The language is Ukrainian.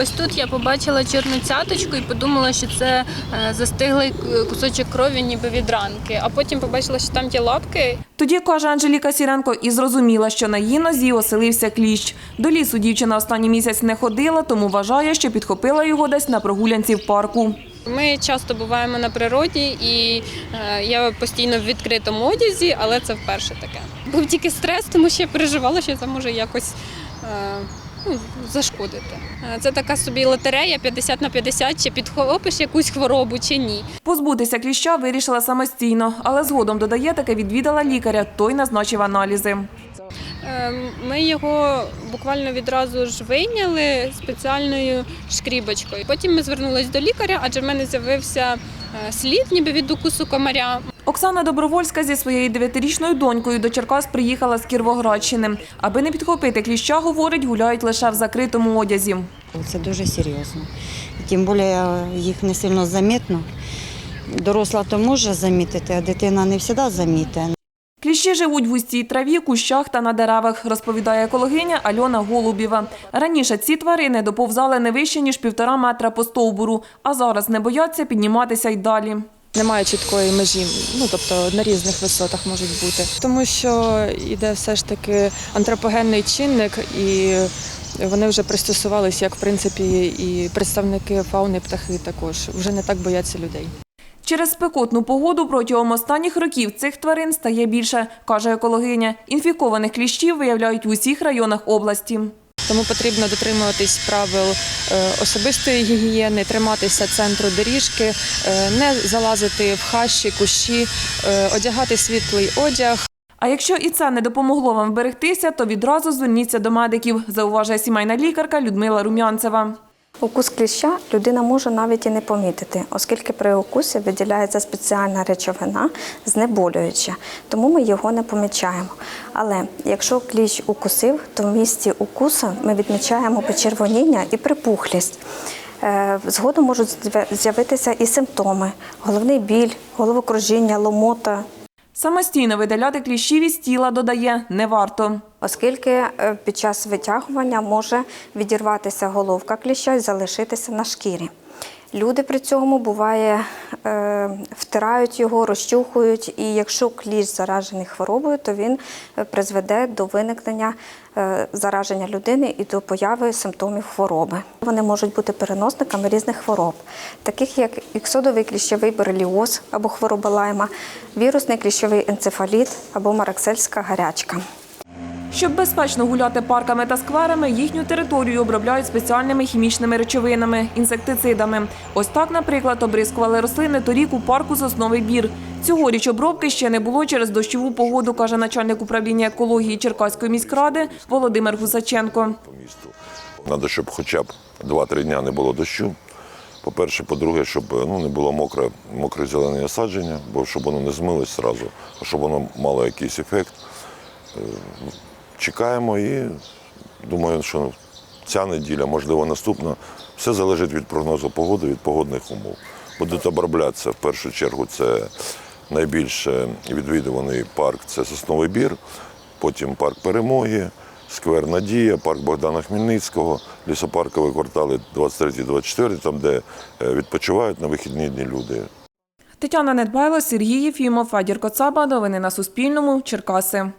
Ось тут я побачила чорну цяточку і подумала, що це е, застиглий кусочок крові, ніби від ранки. А потім побачила, що там ті лапки. Тоді, каже Анжеліка Сіренко, і зрозуміла, що на її нозі оселився кліщ. До лісу дівчина останній місяць не ходила, тому вважає, що підхопила його десь на прогулянці в парку. Ми часто буваємо на природі, і е, я постійно в відкритому одязі, але це вперше таке. Був тільки стрес, тому що я переживала, що це може якось. Ну, зашкодити. Е, Це така собі лотерея 50 на 50, чи підхопиш якусь хворобу, чи ні. Позбутися кліща вирішила самостійно, але згодом додає, таки відвідала лікаря, той назначив аналізи. Е, Ми його буквально відразу ж вийняли спеціальною шкрібочкою. Потім ми звернулись до лікаря, адже в мене з'явився е, слід, ніби від укусу комаря. Оксана Добровольська зі своєю дев'ятирічною донькою до Черкас приїхала з Кіровоградщини. Аби не підхопити кліща, говорить, гуляють лише в закритому одязі. Це дуже серйозно. Тим більше їх не сильно замітно. Доросла то може замітити, а дитина не завжди замітить. Кліщі живуть в густій траві, кущах та на деревах, розповідає екологиня Альона Голубєва. Раніше ці тварини доповзали не вище, ніж півтора метра по стовбуру, а зараз не бояться підніматися й далі. Немає чіткої межі, ну тобто на різних висотах можуть бути, тому що йде все ж таки антропогенний чинник, і вони вже пристосувалися, як в принципі і представники фауни, птахи також вже не так бояться людей. Через спекотну погоду протягом останніх років цих тварин стає більше, каже екологиня. Інфікованих кліщів виявляють в усіх районах області. Тому потрібно дотримуватись правил е, особистої гігієни, триматися центру доріжки, е, не залазити в хащі, кущі, е, одягати світлий одяг. А якщо і це не допомогло вам вберегтися, то відразу зверніться до медиків, зауважує сімейна лікарка Людмила Румянцева. Укус кліща людина може навіть і не помітити, оскільки при укусі виділяється спеціальна речовина знеболююча, тому ми його не помічаємо. Але якщо кліщ укусив, то в місці укусу ми відмічаємо почервоніння і припухлість. Е, Згодом можуть з'яв- з'явитися і симптоми: головний біль, головокружіння, ломота, Самостійно видаляти кліщів із тіла, додає, не варто. оскільки е, під час витягування може відірватися головка кліща і залишитися на шкірі. Люди при цьому буває втирають його, розчухують, і якщо кліщ заражений хворобою, то він е, призведе до виникнення е, зараження людини і до появи симптомів хвороби. Вони можуть бути переносниками різних хвороб, таких як іксодовий кліщовий бореліоз або хвороба лайма, вірусний кліщовий енцефаліт або мараксельська гарячка. Щоб безпечно гуляти парками та скверами, їхню територію обробляють спеціальними хімічними речовинами інсектицидами. Ось так, наприклад, обрискували рослини торік у парку Сосновий бір. Цьогоріч обробки ще не було через дощову погоду, каже начальник управління екології Черкаської міськради Володимир Гусаченко. Треба, щоб хоча б 2-3 дня не було дощу. По-перше, по-друге, щоб ну, не було мокре, мокре зелене осадження, бо щоб воно не змилось одразу, а щоб воно мало якийсь ефект. Чекаємо і думаю, що ця неділя, можливо, наступна, все залежить від прогнозу погоди, від погодних умов. Будуть оброблятися в першу чергу це найбільш е, відвідуваний парк це Сосновий Бір, потім парк Перемоги, сквер Надія, парк Богдана Хмельницького, лісопаркові квартали 23-24, там, де е, відпочивають на вихідні дні люди. Тетяна Недбайло, Сергій Єфімов, Федір Коцаба. Новини на Суспільному. Черкаси.